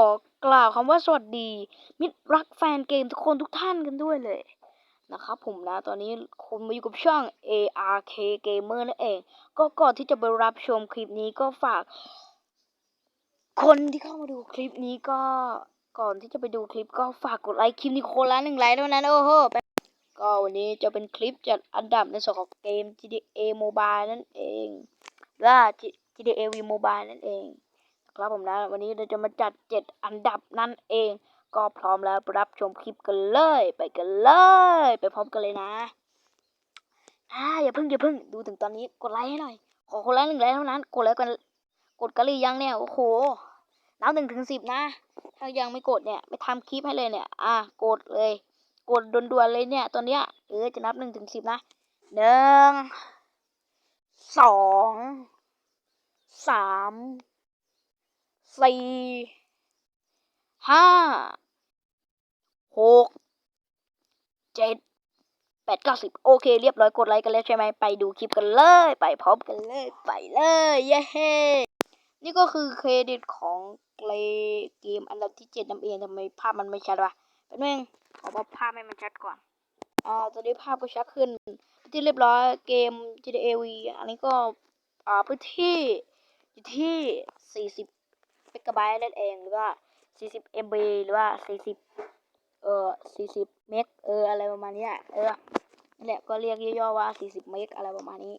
ขอกล่าวคำว่าสวัสดี มิตรรักแฟนเกมทุกคนทุกท่านกันด้วยเลยนะครับผมนะตอนนี้คุณมาอยู่กับช่อง ARK Gamer นั่นเอง ก็ก่อนที่จะไปรับชมคลิปนี้ก็ฝาก คนที่เข้ามาดูคลิปนี้ก็ก่อนที่จะไปดูคลิปก็ฝากกดไลค์คลิปนี้คนละหนึ่งไลค์เท่านั้นโอ้โหไปก็วันนี้จะเป็นคลิปจัดอันดับในส่วนของเกม GTA Mobile นั่นเองและ GTA V Mobile นั่นเอง ครับผมนะวันนี้เราจะมาจัด7อันดับนั่นเอง ก็พร้อมแล้วรับชมคลิปกันเลย ไปกันเลย ไปพร้อมกันเลยนะอ่าอย่าเพิ่งอย่าเพิ่งดูถึงตอนนี้กดไลค์ให้หน่อย ขอคนละหนึ่งไลค์เท่านั้น กดแล้วกันกดกันหรือยังเนี่ยโอ้โหนับหนึ่งถึงสิบนะ ถ้ายังไม่กดเนี่ยไปทำคลิปให้เลยเนี่ย อะกดเลย กดด่วนๆเลยเนี่ยตอนเนี้ยเออจะนับหนึ่งถึงสิบนะหนึ่งสองสาม สี่ห้าหกเจ็ดแปดเก้าสิบโอเค เรียบร้อยกดไลค์กันแล้วใช่ไหมไปดูคลิปกันเลย ไปพร้อมกันเลย ไปเลย เย้นี่ก็คือเครดิตของเกรเกมอันดับที่เจ็ดนำเองทำไมภาพมันไม่ชัดวะแป๊บนึงขอปรับภาพให้มันชัดก่อนอ่าตอนนี้ภาพก็ชัดขึ้นที่เรียบร้อยเกม GTA V อันนี้ก็อ่าพื้นที่อยู่ที่40เม กะไบต์นั่นเองหรือว่า 40 MB หรือว่า 40 เอ่อ 40 เมกเอออะไรประมาณนี้เออนั่แหละก็เรียกย่อๆว่า 40 เมกอะไรประมาณนี้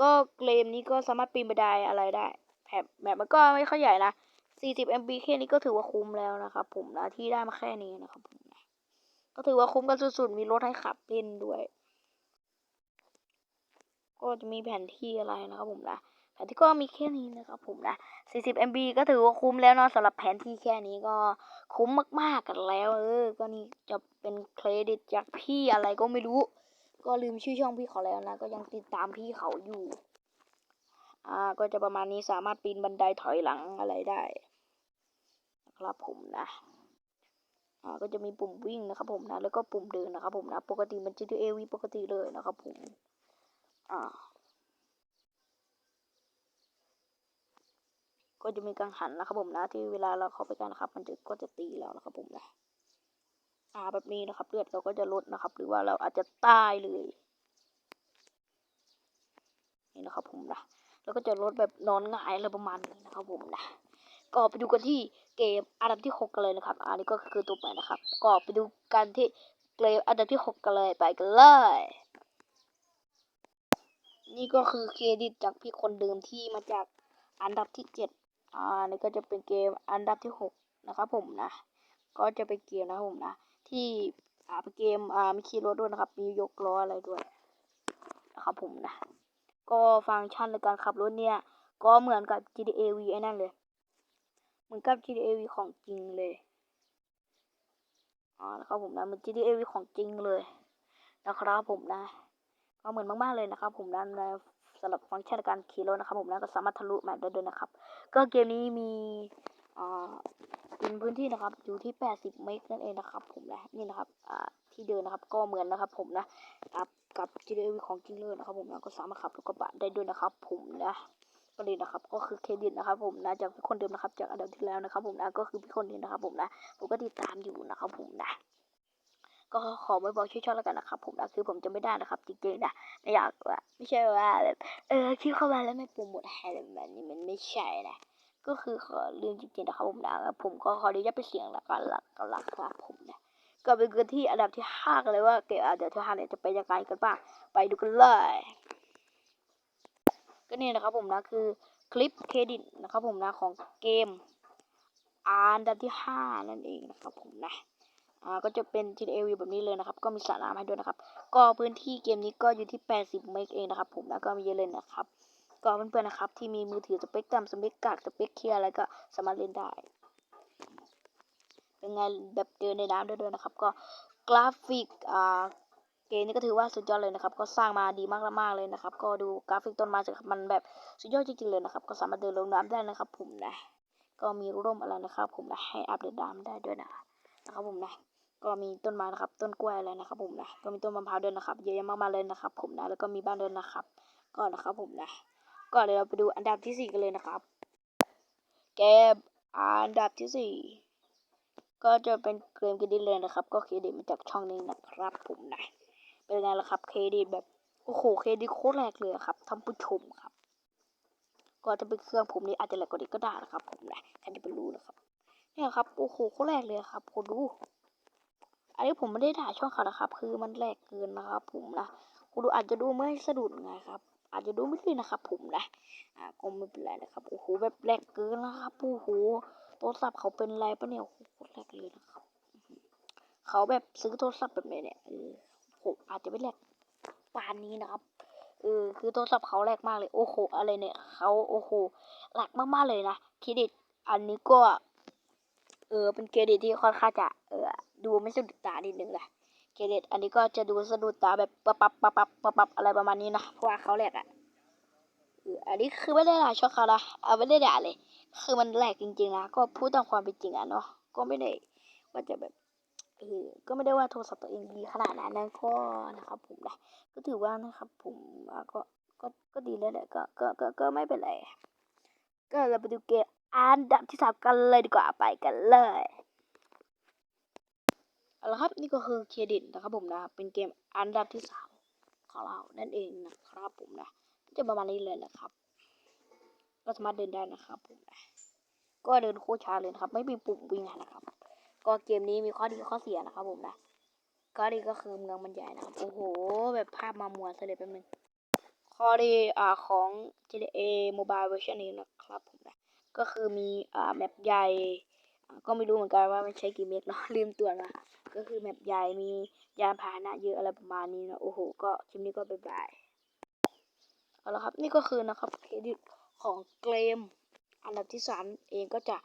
ก็เกมนี้ก็สามารถปีนบันไดอะไรได้แถบแบบมันก็ไม่ค่อยใหญ่นะ 40 MB แค่นี้ก็ถือว่าคุ้มแล้วนะครับผมนะที่ได้มาแค่นี้นะครับผมนะก็ถือว่าคุ้มกันสุดๆ มีรถให้ขับเล่นด้วย ก็จะมีแผนที่อะไรนะครับผมนะ แผนที่ก็มีแค่นี้นะครับผมนะ 40 MB ก็ถือว่าคุ้มแล้วเนาะสำหรับแผนที่แค่นี้ก็คุ้มมากๆกันแล้วเออ ก็นี่จะเป็นเครดิตจากพี่อะไรก็ไม่รู้ ก็ลืมชื่อช่องพี่เขาแล้วนะ ก็ยังติดตามพี่เขาอยู่ อ่า ก็จะประมาณนี้สามารถปีนบันไดถอยหลังอะไรได้นะครับผมนะอ่าก็จะมีปุ่มวิ่งนะครับผมนะ แล้วก็ปุ่มเดินนะครับผมนะ ปกติมัน GTA V ปกติเลยนะครับผม อ่า ก็จะมีกังหันนะครับผมนะ ที่เวลาเราเข้าไปกันนะครับ มันจะก็จะตีเรานะครับผมนะอ่าแบบนี้นะครับเลือดเราก็จะลดนะครับ หรือว่าเราอาจจะตายเลยนี่นะครับผมนะแล้วก็จะลดแบบนอนหงายอะไรประมาณนี้นะครับผมนะก็ไปดูกันที่เกมอันดับที่หกกันเลยนะครับ อันนี้ก็คือตัวไปนะครับ ก็ไปดูกันที่เกมอันดับที่หกกันเลยไปกันเลย นี่ก็คือเครดิตจากพี่คนเดิมที่มาจากอันดับที่เจ็ด อ่านี่ก็จะเป็นเกมอันดับที่หกนะครับผมนะ ก็จะเป็นเกมนะครับผมนะ ที่อ่าเป็นเกมอ่ามีขี่รถด้วยนะครับ มียกล้ออะไรด้วยนะครับผมนะ ก็ฟังก์ชันในการขับรถเนี่ย ก็เหมือนกับ GTA V ไอ้นั่นเลย เหมือนกับ GTA V ของจริงเลยอ๋อนะครับผมนะเหมือน GTA V ของจริงเลยนะครับผมนะ ก็เหมือนมากๆเลยนะครับผมนะใน สำหรับฟังก์ชันการขี่รถนะครับผมนะก็สามารถทะลุแมปได้ด้วยนะครับ ก็เกมนี้มีอ่าเป็นพื้นที่นะครับ อยู่ที่ 80 เมกนั่นเองนะครับ ผมนะนี่นะครับอ่าที่เดินนะครับ ก็เหมือนนะครับ ผมนะกับกับ GTA V ของจริงเลยนะครับ ผมนะก็สามารถขับรถกระบะได้ด้วยนะครับ ผมนะก็เลยนะครับ ก็คือเครดิตนะครับ ผมนะจากพี่คนเดิมนะครับ จากอันดับที่แล้วนะครับ ผมนะก็คือพี่คนนี้นะครับ ผมนะผมก็ติดตามอยู่นะครับ ผมนะ ก็ขอไว้บอกช่วยๆแล้วกันนะครับผมนะคือผมจะไม่ได้นะครับ จริงๆนะไม่อยากว่าไม่ใช่ว่าแบบเออคลิปเข้ามาแล้วไม่โปรโมทให้อะไรแบบนี้มันไม่ใช่นะก็คือขอเรื่องจริงๆนะครับผมนะผมก็ขออนุญาตไปเสียงแล้วกันหลักกันหลักครับผมนะก็เป็นกันที่อันดับที่ห้ากันเลยว่าเกมอันดับที่ห้าเนี่ยจะเป็นยังไงกันบ้างไปดูกันเลยก็นี่นะครับผมนะคือคลิปเครดิตนะครับผมนะของเกมอันดับที่ห้านั่นเองนะครับผมนะ อ่าก็จะเป็น GTA V แบบนี้เลยนะครับ ก็มีสระน้ำให้ด้วยนะครับ ก็พื้นที่เกมนี้ก็อยู่ที่ 80 เมกเองนะครับ ผมแล้วก็มีเยอะเลยนะครับ ก็เพื่อนๆนะครับ ที่มีมือถือสเปคต่ำสเปคกากสเปคเคลียร์อะไรก็สามารถเล่นได้ เป็นไงแบบเดินในน้ำได้ด้วยนะครับ ก็กราฟิกอ่าเกมนี้ก็ถือว่าสุดยอดเลยนะครับ ก็สร้างมาดีมากมากเลยนะครับ ก็ดูกราฟิกต้นไม้สิครับมันแบบสุดยอดจริงๆเลยนะครับ ก็สามารถเดินลงน้ำได้นะครับ ผมนะ ก็มีร่มอะไรนะครับ ผมนะให้อัปเดตน้ำได้ด้วยนะนะครับผมนะ ก็มีต้นไม้นะครับ ต้นกล้วยอะไรนะครับ ผมนะ ก็มีต้นมะพร้าวด้วยนะครับ เยอะแยะมากมายเลยนะครับ ผมนะ แล้วก็มีบ้านด้วยนะครับ ก็นะครับผมนะ ก็เดี๋ยวเราไปดูอันดับที่สี่กันเลยนะครับ เกมอันดับที่สี่ก็จะเป็นเกมเครดิตเลยนะครับ ก็เครดิตมาจากช่องนี้นะครับ ผมนะ เป็นไงล่ะครับ เครดิตแบบ โอ้โห เครดิตโคตรแรกเลยอะครับท่านผู้ชมครับ ก็จะเป็นเครื่องผมนี่อาจจะแหลกกว่านี้ก็ได้นะครับ ผมนะ ใครจะไปรู้นะครับ เนี่ยครับ โอ้โห โคตรแรกเลยครับคนดู อันนี้ผมไม่ได้ด่าช่องเขานะครับ คือมันแรกเกินนะครับ ผมนะคุณดูอาจจะดูไม่สะดุดไงครับ อาจจะดูไม่ดีนะครับ ผมนะ อ่าก็ไม่เป็นไรนะครับ โอ้โหแบบแรกเกินนะครับ โอ้โหโทรศัพท์เขาเป็นไรปะเนี่ยโอ้โหโคตรแรกเลยนะครับ เขาแบบซื้อโทรศัพท์แบบไหนเนี่ยเออผมอาจจะไม่แรกปานนี้นะครับเออคือโทรศัพท์เขาแรกมากเลย โอ้โห อะไรเนี่ยเขาโอ้โหแรกมากๆเลยนะเครดิตอันนี้ก็ เออเป็นเครดิตที่ค่อนข้างจะเออ ดูไม่สะดุดตานิดนึงแหละเครดิตอันนี้ก็จะดูสะดุดตาแบบปับปับปับปับปับปับอะไรประมาณนี้นะเพราะว่าเขาแรกอะอันนี้คือไม่ได้ด่าช่องเขานะเอาไม่ได้ด่าเลย คือมันแหลกจริงๆนะก็พูดตามความเป็นจริงอะเนาะก็ไม่ได้ว่าจะแบบเออก็ไม่ได้ว่าโทรศัพท์ตัวเองดีขนาดนั้นนะก็นะครับผมนะก็ถือว่านะครับผมก็ก็ก็ดีแล้วแหละก็ก็ก็ก็ไม่เป็นไรก็เราไปดูเกมอันดับที่สามกันเลยดีกว่าไปกันเลย เอาละครับนี่ก็คือเครดิตนะครับผมนะเป็นเกมอันดับที่สามของเรานั่นเองนะครับผมนะจะประมาณนี้เลยนะครับก็สามารถเดินได้นะครับผมนะก็เดินโคตรช้าเลยนะครับ ไม่มีปุ่มวิ่งนะครับ ก็เกมนี้มีข้อดีข้อเสียนะครับผมนะข้อดีก็คือเมืองมันใหญ่นะครับโอ้โห แบบภาพมามัวซะเลยแป๊บนึงข้อดีอ่าของ GTA Mobile Version นี้นะครับผมนะก็คือมีอ่าแมปใหญ่ ก็ไม่รู้เหมือนกันว่ามันใช้กี่เมกเนาะลืมตัวนะก็คือแมปใหญ่มียานพาหนะเยอะอะไรประมาณนี้นะโอ้โห ก็คลิปนี้ก็บายบายเอาละครับนี่ก็คือนะครับเครดิตของเกม อันดับที่สามเองก็จะ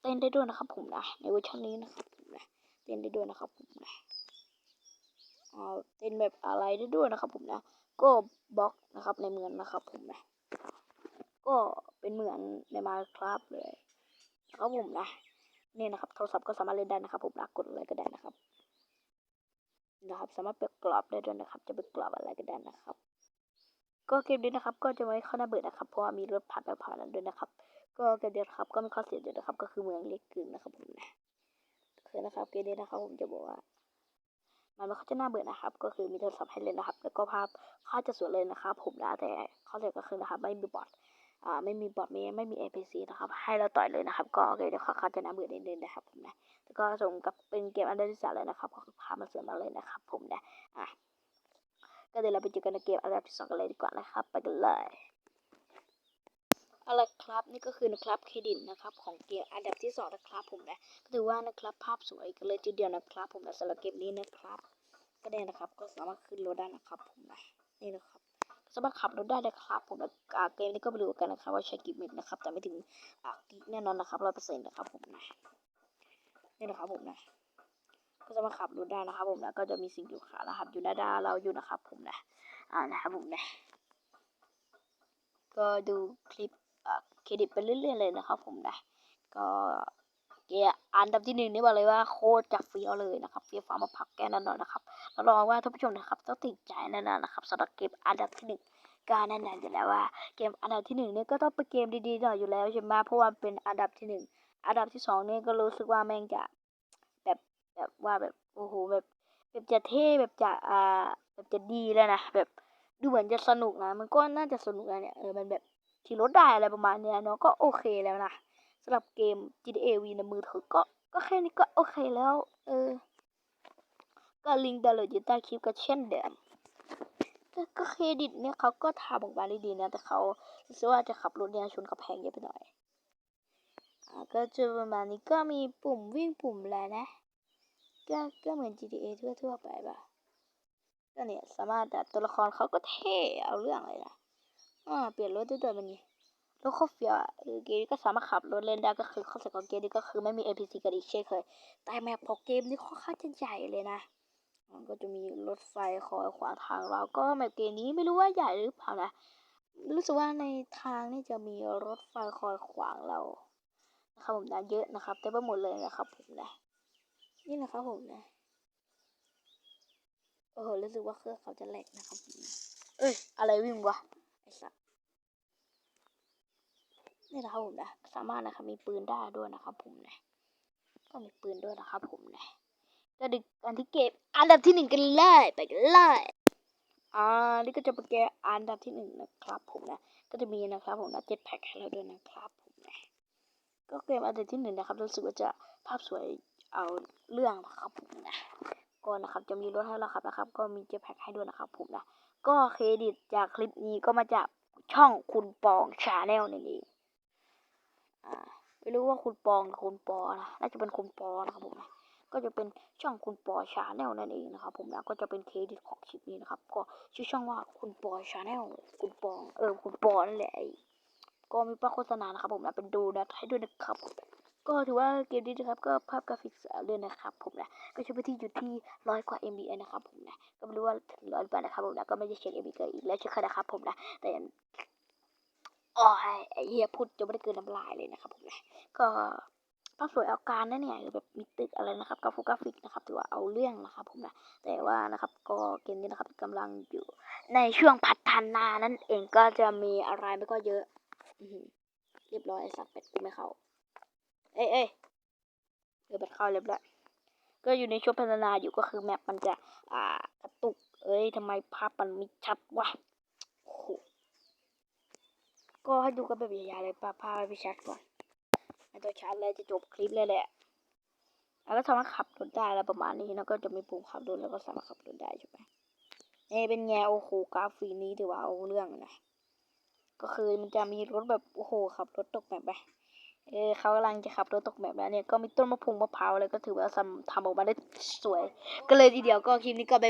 เต้นได้ด้วยนะครับ ผมนะในเวอร์ชันนี้นะครับผมนะเต้นได้ด้วยนะครับผมนะอ่าเต้นแบบอะไรได้ด้วยนะครับผมนะก็บล็อกนะครับในเมืองนะครับผมนะก็เป็นเหมือนในมาครับเลยนะครับผมนะ เนี่ยนะครับโทรศัพท์ก็สามารถเล่นได้นะครับผมนะกดอะไรก็ได้นะครับนะครับ สามารถเปิดกรอบได้ด้วยนะครับ จะเปิดกรอบอะไรก็ได้นะครับ ก็เกมนี้นะครับ ก็จะไม่เข้าหน้าเบื่อนะครับเพราะว่ามีรถผ่านไปผ่านนั้นด้วยนะครับ ก็เกมนี้ครับก็มีข้อเสียด้วยนะครับ ก็คือเมืองเล็กเกินนะครับผมนะคือนะครับเกมนี้นะครับผมจะบอกว่ามันไม่ค่อยจะน่าเบื่อนะครับ ก็คือมีโทรศัพท์ให้เล่นนะครับ แล้วก็ภาพค่าจะสวยเลยนะครับ ผมนะแต่ข้อเสียก็คือนะครับ ไม่มีบอท อ่าไม่มีบอทไม่ไม่มี NPC นะครับ ให้เราต่อยเลยนะครับ ก็โอเคเดี๋ยวเขาจะน่าเบื่อนิดนึงนะครับผมนะแล้วก็สมกับเป็นเกมอันดับที่สามเลยนะครับก็คือภามันสวยมาเลยนะครับ ผมนะอะก็เดี๋ยวเราไปเจอกันในเกมอันดับที่สองกันเลยดีกว่านะครับ ไปกันเลยเอาละครับนี่ก็คือนะครับเครดิตนะครับของเกมอันดับที่สองนะครับผมนะก็ถือว่านะครับภาพสวยกันเลยทีเดียวนะครับ ผมนะสำหรับเกมนี้นะครับ ก็ได้นะครับก็สามารถขึ้นรถได้นะครับผมนะนี่นะครับ สามารถขับรถได้นะครับผมนะอ่าเกมนี้ก็ไปดูกันนะครับว่าใช้กี่เมกนะครับ แต่ไม่ถึงอ่ากิกแน่นอนนะครับร้อยเปอร์เซ็นต์นะครับผมนะนี่นะครับผมนะก็จะมาขับรถได้นะครับ ผมนะก็จะมีสิ่งอยู่ขานะครับ อยู่หน้าด้าเราอยู่นะครับ ผมนะอ่านะครับผมนะก็ดูคลิปอ่าเครดิตไปเรื่อยๆเลยนะครับ ผมนะก็ เกียอันดับที่หนึ่งนี่บอกเลยว่าโคตรจะเฟี้ยวเลยนะครับเฟี้ยวฟ้ามาพักแกแน่นอนนะครับรับรองว่าท่านผู้ชมนะครับต้องติดใจแน่นอนนะครับสำหรับเกมอันดับที่หนึ่งก็แน่นอนอยู่แล้วว่าเกมอันดับที่หนึ่งนี่ก็ต้องเป็นเกมดีๆหน่อยอยู่แล้วใช่ไหมเพราะว่าเป็นอันดับที่หนึ่งอันดับที่สองนี่ก็รู้สึกว่าแม่งจะแบบแบบว่าแบบโอ้โหแบบแบบจะเท่แบบจะอ่าแบบจะดีแล้วนะแบบดูเหมือนจะสนุกนะ มันก็น่าจะสนุกนะเนี่ยเออมันแบบขี่รถได้อะไรประมาณเนี้ยเนาะก็โอเคแล้วนะำหรับเกม GTA V ในมือถือก็ ก็แค่นี้ก็โอเคแล้ว เออ ก็ลิงก์ดาวน์โหลดอยู่ใต้คลิปก็เช่นเดิมแต่ก็เครดิตเนี่ยเขาก็ทำออกมาได้ดีนะ แต่เขารู้สึกว่าจะขับรถเนี่ยชนกระแพงเยอะไปหน่อยอ่าก็จะประมาณนี้ก็มีปุ่มวิ่งปุ่มอะไรนะ ก็ก็เหมือน GTA ทั่วๆไปปะก็เนี่ยสามารถแต่ตัวละครเขาก็เท่เอาเรื่องเลยนะอ่าเปลี่ยนรถด้ด้วมันนี่ รถโคตรเฟียเกมนี้ก็สามารถขับรถเล่นได้ก็คือข้อเสียของเกมนี้ก็คือไม่มี NPC กันอีกเช่นเคย แต่แมปของเกมนี้ค่อนข้างจะใหญ่เลยนะ มันก็จะมีรถไฟคอยขวางทางเราก็แมปเกมนี้ไม่รู้ว่าใหญ่หรือเปล่านะ รู้สึกว่าในทางนี่จะมีรถไฟคอยขวางเรา นะครับผมนะเยอะนะครับเต็มไปหมดเลยนะครับผมนะ นี่นะครับผมนะ โอ้โหรู้สึกว่าเครื่องเขาจะแหลกนะครับผมเอ้ยอะไรวิ่งวะไอ้สัส นี่นะครับผมนะ สามารถนะครับมีปืนได้ด้วยนะครับ ผมนะ ก็มีปืนด้วยนะครับผมนะก็ดึกอันที่เก็บอันดับที่หนึ่งกันเลยไปกันเลยอ่านี่ก็จะเป็นเกอันดับที่หนึ่งนะครับผมนะ ก็จะมีนะครับผมนะเจ็ดแพ็คให้เราด้วยนะครับผมนะ ก็เกมอันดับที่หนึ่งนะครับรู้สึกว่าจะภาพสวยเอาเรื่องนะครับผมนะก็นะครับจะมีรถให้เราขับนะครับ ก็มีเจ็ตแพ็คให้ด้วยนะครับผมนะ ก็เครดิตจากคลิปนี้ก็มาจากช่องคุณปองชาแนลนั่นเอง อ่าไม่รู้ว่าคุณปองหรือคุณปอนะน่าจะเป็นคุณปอนะครับผมนะก็จะเป็นช่องคุณปอชาแนลนั่นเองนะครับผมนะก็จะเป็นเครดิตของคลิปนี้นะครับ ก็ชื่อช่องว่าคุณปอชาแนลคุณปองเออคุณปอนั่นแหละก็มีป้าโฆษณานะครับผมนะเป็นดูนะให้ด้วยนะครับก็ถือว่าเกมนี้นะครับก็ภาพกราฟิกสวยเลยนะครับผมนะก็ใช้พื้นที่อยู่ที่ร้อยกว่า MB นะครับผมนะก็ไม่รู้ว่าถึงร้อยหรือเปล่านะครับผมนะก็ไม่ได้เช็ค MB เกินอีกแล้วเช็คนะครับผมนะแต่ อ๋อไอเฮียพูดจะไม่ได้เกินน้ำลายเลยนะครับผมนะก็ภาพสวยเอาการนะเนี่ยแบบมีตึกอะไรนะครับกราฟิกกราฟิกนะครับถือว่าเอาเรื่องนะครับผมนะแต่ว่านะครับก็เกมนี้นะครับกำลังอยู่ ในช่วงพัฒนานั่นเองก็จะมีอะไรไม่ก็เยอะเรียบร้อยสัตว์เป็ดกูไม่เข้า เอ้ยเอ้ยเดี๋ยวเป็ดเข้าเรียบร้อยก็อยู่ในช่วงพัฒนาอยู่ก็คือแมปมันจะ อ่ากระตุก เอ้ยทำไมภาพมันไม่ชัดวะโอ้ ก็ให้ดูกันแบบยาวๆเลยป้าพาไปชัดก่อนไม่ต้องชัดเลยจะจบคลิปเลยแหละแล้วก็สามารถขับรถได้แล้วประมาณนี้แล้วก็จะมีปุ่มขับรถแล้วก็สามารถขับรถได้ใช่ไหมเอ้เป็นไงโอ้โหกราฟีนี้ถือว่าเอาเรื่องนะก็คือมันจะมีรถแบบโอ้โหขับรถตกแบบไปเออเขากำลังจะขับรถตกแบบแล้วเนี่ยก็มีต้นมะพร้งมะพร้าวอะไรก็ถือว่าทำทำออกมาได้สวย ก็เลยทีเดียวก็คลิปนี้ก็ไป